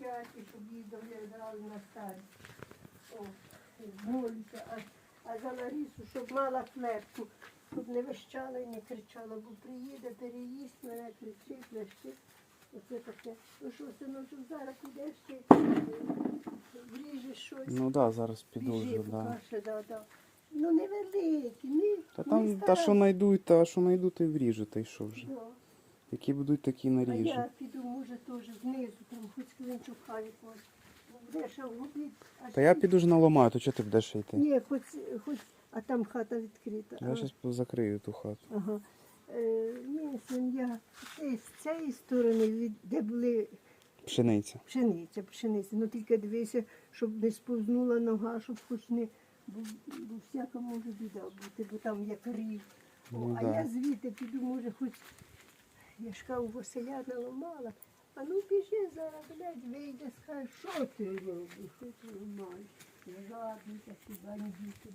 тяті, щоб її доглядали на старість. О, молюся. А, а за Ларісу, щоб мала клепку, щоб не вищала і не кричала, бо приїде, переїсть мене, кричить, лящить. Оце таке. Ну що, синочок, зараз підеш ти вріжеш щось. Ну так, да, зараз піду Біжи, вже, да. покаже, да, да. Ну невеликі, не, Та там, та старайся. що знайду, та що знайду, то й вріжу, та й що вже. Да. Які будуть, такі А я піду, може, теж знизу, там хоч клинчу хай може. Буде обід. Та я піду ж наламаю, то чого ти будеш йти? Ні, хоч, хоч, а там хата відкрита. Я зараз закрию ту хату. Ага. Е, ні, син, я е, з цієї сторони, від, де були Пшениця. пшениця, пшениця. Ну тільки дивися, щоб не сповзнула нога, щоб хоч не, бо, бо всяка може біда бути, бо там як рів. О, Ну, а да. я звідти піду, може, хоч я ж кажу, Василя наламала. А ну біжи зараз, блядь, вийде, скаже, що ти робиш, що ти ламаєш. Жадний такий бандит.